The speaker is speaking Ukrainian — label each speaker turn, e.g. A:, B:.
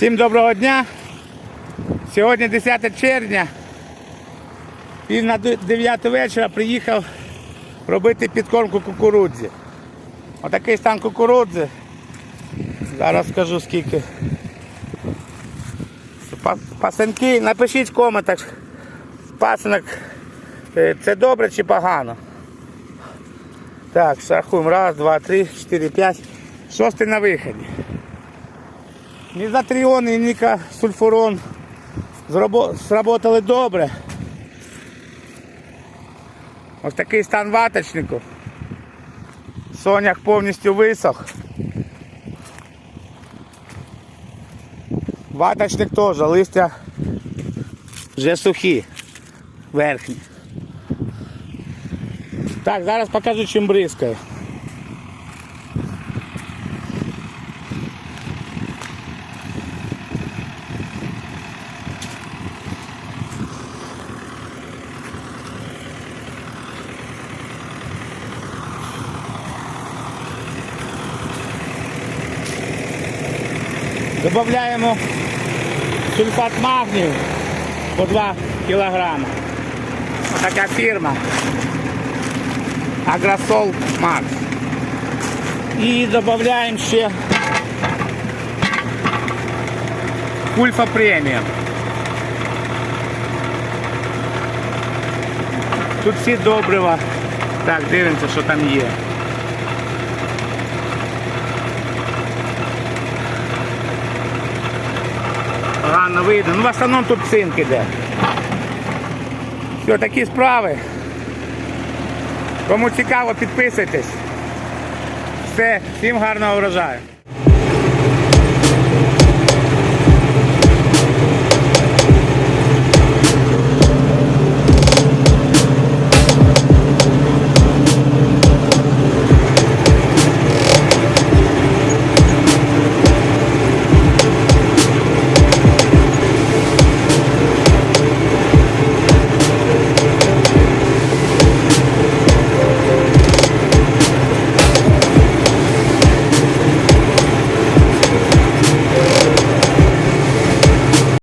A: Всім доброго дня. Сьогодні 10 червня. І на 9 вечора приїхав робити підкормку кукурудзі. Отакий стан кукурудзи. Зараз скажу скільки. Па- Пасенки, напишіть в коментах. Пасенок е, це добре чи погано. Так, рахуємо. Раз, два, три, чотири, п'ять. Шостий на виході. Мізотріон і нікасульфурон зработали добре. Ось такий стан ваточнику. Сонях повністю висох. Ваточник теж, листя вже сухі, верхні. Так, зараз покажу чим бризкаю. Добавляємо сульфат магнію по 2 кілограми. Така фірма. Агросол Макс. І додаємо ще Кульфа преміум. Тут всі добрива. Так, дивимося, що там є. Погано видно. Ну, в основному тут цинк іде. Все, такі справи. Кому цікаво, підписуйтесь. Все, всім гарного врожаю.